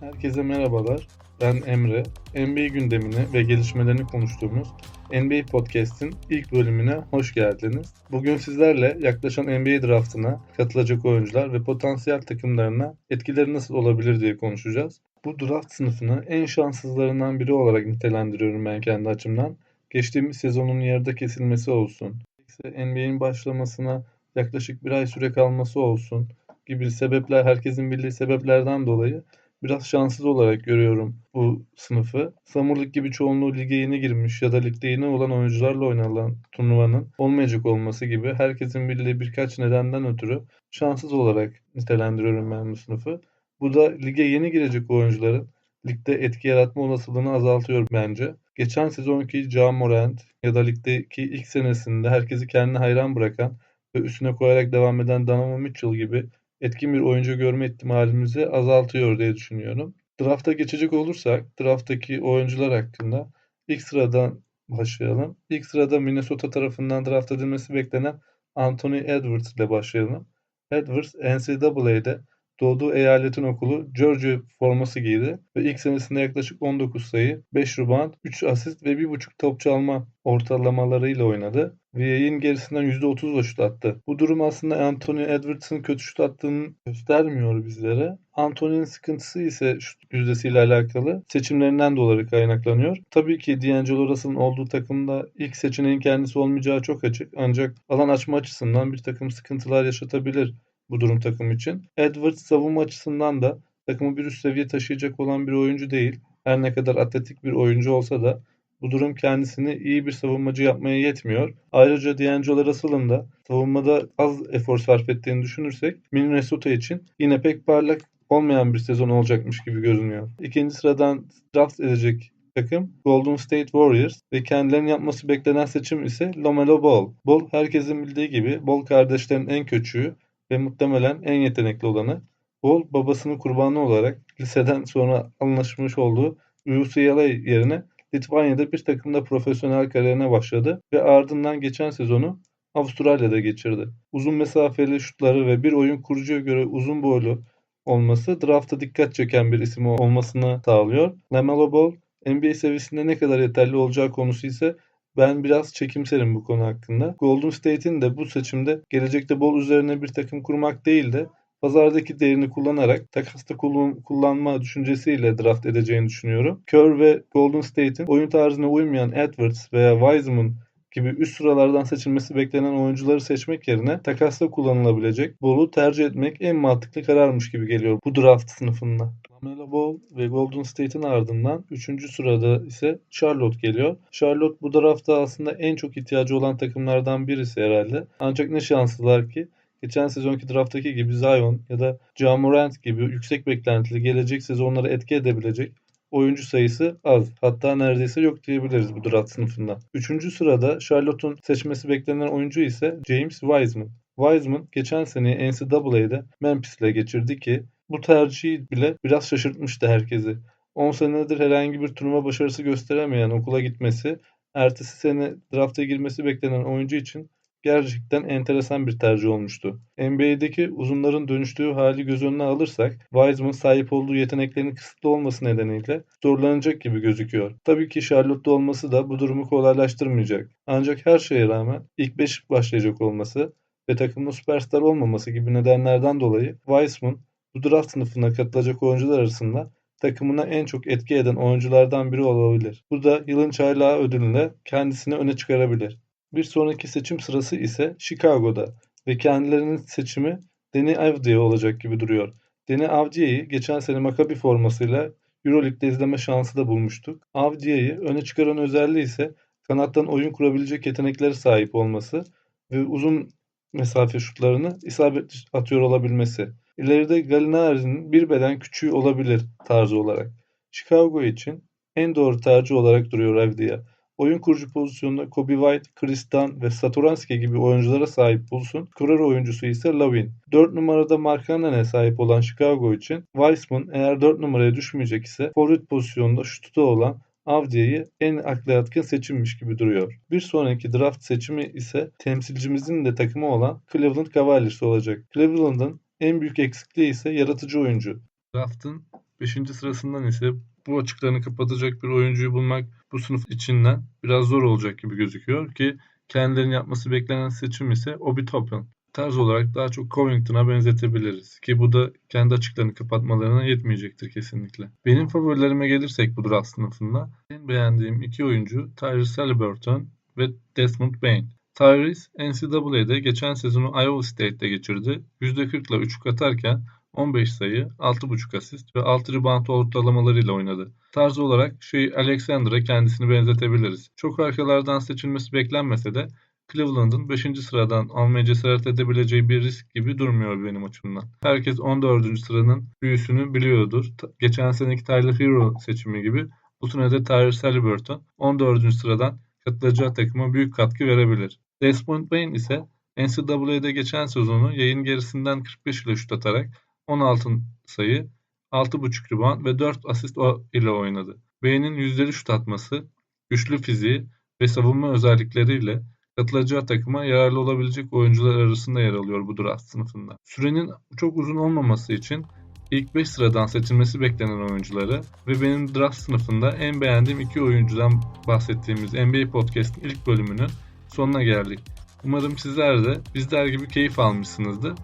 Herkese merhabalar. Ben Emre. NBA gündemini ve gelişmelerini konuştuğumuz NBA Podcast'in ilk bölümüne hoş geldiniz. Bugün sizlerle yaklaşan NBA draftına katılacak oyuncular ve potansiyel takımlarına etkileri nasıl olabilir diye konuşacağız. Bu draft sınıfını en şanssızlarından biri olarak nitelendiriyorum ben kendi açımdan. Geçtiğimiz sezonun yarıda kesilmesi olsun. NBA'in başlamasına yaklaşık bir ay süre kalması olsun gibi sebepler herkesin bildiği sebeplerden dolayı biraz şanssız olarak görüyorum bu sınıfı. League gibi çoğunluğu lige yeni girmiş ya da ligde yeni olan oyuncularla oynanılan turnuvanın olmayacak olması gibi herkesin bildiği birkaç nedenden ötürü şanssız olarak nitelendiriyorum ben bu sınıfı. Bu da lige yeni girecek oyuncuların ligde etki yaratma olasılığını azaltıyor bence. Geçen sezonki Ja Morant ya da ligdeki ilk senesinde herkesi kendine hayran bırakan ve üstüne koyarak devam eden Donovan Mitchell gibi etkin bir oyuncu görme ihtimalimizi azaltıyor diye düşünüyorum. Draft'a geçecek olursak, draft'taki oyuncular hakkında ilk sıradan başlayalım. İlk sırada Minnesota tarafından draft edilmesi beklenen Anthony Edwards ile başlayalım. Edwards NCAA'de doğduğu eyaletin okulu Georgia forması giydi ve ilk senesinde yaklaşık 19 sayı, 5 rebound, 3 asist ve 1.5 top çalma ortalamalarıyla oynadı. VA'nin gerisinden %30'la şut attı. Bu durum aslında Anthony Edwards'ın kötü şut attığını göstermiyor bizlere. Anthony'nin sıkıntısı ise şut yüzdesiyle alakalı seçimlerinden dolayı kaynaklanıyor. Tabii ki D'Angelo Russell'ın olduğu takımda ilk seçeneğin kendisi olmayacağı çok açık. Ancak alan açma açısından bir takım sıkıntılar yaşatabilir bu durum takım için. Edwards savunma açısından da takımı bir üst seviye taşıyacak olan bir oyuncu değil. Her ne kadar atletik bir oyuncu olsa da bu durum kendisini iyi bir savunmacı yapmaya yetmiyor. Ayrıca D'Angelo Russell'ın da savunmada az efor sarf ettiğini düşünürsek Minnesota için yine pek parlak olmayan bir sezon olacakmış gibi görünüyor. İkinci sıradan draft edecek takım Golden State Warriors ve kendilerinin yapması beklenen seçim ise LaMelo Ball. Ball herkesin bildiği gibi Ball kardeşlerin en küçüğü ve muhtemelen en yetenekli olanı. Ball babasının kurbanı olarak liseden sonra anlaşmış olduğu UCLA yerine Litvanya'da bir takımda profesyonel kariyerine başladı ve ardından geçen sezonu Avustralya'da geçirdi. Uzun mesafeli şutları ve bir oyun kurucuya göre uzun boylu olması draftta dikkat çeken bir isim olmasını sağlıyor. LaMelo Ball NBA seviyesinde ne kadar yeterli olacağı konusu ise ben biraz çekimserim bu konu hakkında. Golden State'in de bu seçimde gelecekte bol üzerine bir takım kurmak değil de pazardaki değerini kullanarak takasta kullanma düşüncesiyle draft edeceğini düşünüyorum. Kerr ve Golden State'in oyun tarzına uymayan Edwards veya Wiseman gibi üst sıralardan seçilmesi beklenen oyuncuları seçmek yerine takasta kullanılabilecek Ball'u tercih etmek en mantıklı kararmış gibi geliyor bu draft sınıfında. Lamelo Ball ve Golden State'in ardından 3. sırada ise Charlotte geliyor. Charlotte bu draftta aslında en çok ihtiyacı olan takımlardan birisi herhalde. Ancak ne şanslılar ki geçen sezonki drafttaki gibi Zion ya da Ja Morant gibi yüksek beklentili gelecek sezonlara etki edebilecek oyuncu sayısı az. Hatta neredeyse yok diyebiliriz bu draft sınıfında. Üçüncü sırada Charlotte'un seçmesi beklenen oyuncu ise James Wiseman. Wiseman geçen seneyi NCAA'de Memphis ile geçirdi ki bu tercihi bile biraz şaşırtmıştı herkesi. 10 senedir herhangi bir turnuva başarısı gösteremeyen okula gitmesi, ertesi sene drafta girmesi beklenen oyuncu için gerçekten enteresan bir tercih olmuştu. NBA'deki uzunların dönüştüğü hali göz önüne alırsak Wiseman sahip olduğu yeteneklerin kısıtlı olması nedeniyle zorlanacak gibi gözüküyor. Tabii ki Charlotte'da olması da bu durumu kolaylaştırmayacak. Ancak her şeye rağmen ilk 5 başlayacak olması ve takımda süperstar olmaması gibi nedenlerden dolayı Wiseman bu draft sınıfına katılacak oyuncular arasında takımına en çok etki eden oyunculardan biri olabilir. Bu da yılın çaylağı ödülünde kendisini öne çıkarabilir. Bir sonraki seçim sırası ise Chicago'da ve kendilerinin seçimi Deni Avdiye olacak gibi duruyor. Deni Avdiye'yi geçen sene Maccabi formasıyla Euroleague'de izleme şansı da bulmuştuk. Avdiye'yi öne çıkaran özelliği ise kanattan oyun kurabilecek yetenekleri sahip olması ve uzun mesafe şutlarını isabet atıyor olabilmesi. İleride Gallinari'nin bir beden küçüğü olabilir tarzı olarak. Chicago için en doğru tercih olarak duruyor Avdia. Oyun kurucu pozisyonunda Kobe White, Chris Dunn ve Satoranski gibi oyunculara sahip bulsun. Kurar oyuncusu ise Lavin. 4 numarada Mark Cannon'e sahip olan Chicago için Weissman eğer 4 numaraya düşmeyecek ise forvet pozisyonunda şutu olan Avdia'yı en akla yatkın seçimmiş gibi duruyor. Bir sonraki draft seçimi ise temsilcimizin de takımı olan Cleveland Cavaliers olacak. Cleveland'ın en büyük eksikliği ise yaratıcı oyuncu. Draft'ın 5. sırasından ise bu açıklarını kapatacak bir oyuncuyu bulmak bu sınıf içinden biraz zor olacak gibi gözüküyor ki kendilerinin yapması beklenen seçim ise Obi Toppin. Tarz olarak daha çok Covington'a benzetebiliriz ki bu da kendi açıklarını kapatmalarına yetmeyecektir kesinlikle. Benim favorilerime gelirsek bu draft sınıfında en beğendiğim iki oyuncu Tyrese Halliburton ve Desmond Bain. Tyrese NCAA'de geçen sezonu Iowa State'de geçirdi. %40 ile üçlük atarken 15 sayı, 6.5 asist ve 6 rebound ortalamalarıyla oynadı. Tarzı olarak şey Alexander'a kendisini benzetebiliriz. Çok arkalardan seçilmesi beklenmese de Cleveland'ın 5. sıradan almaya cesaret edebileceği bir risk gibi durmuyor benim açımdan. Herkes 14. sıranın büyüsünü biliyordur. Geçen seneki Tyler Hero seçimi gibi bu sene de Tyrese Halliburton 14. sıradan katılacağı takıma büyük katkı verebilir. Desmond Bain ise NCAA'de geçen sezonu yayın gerisinden 45 ile şut atarak 16 sayı, 6.5 rebound ve 4 asist ile oynadı. Bain'in yüzdeli şut atması, güçlü fiziği ve savunma özellikleriyle katılacağı takıma yararlı olabilecek oyuncular arasında yer alıyor bu draft sınıfında. Sürenin çok uzun olmaması için ilk 5 sıradan seçilmesi beklenen oyuncuları ve benim draft sınıfında en beğendiğim iki oyuncudan bahsettiğimiz NBA Podcast'in ilk bölümünün sonuna geldik. Umarım sizler de bizler gibi keyif almışsınızdır.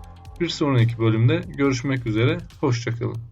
Bir sonraki bölümde görüşmek üzere, hoşçakalın.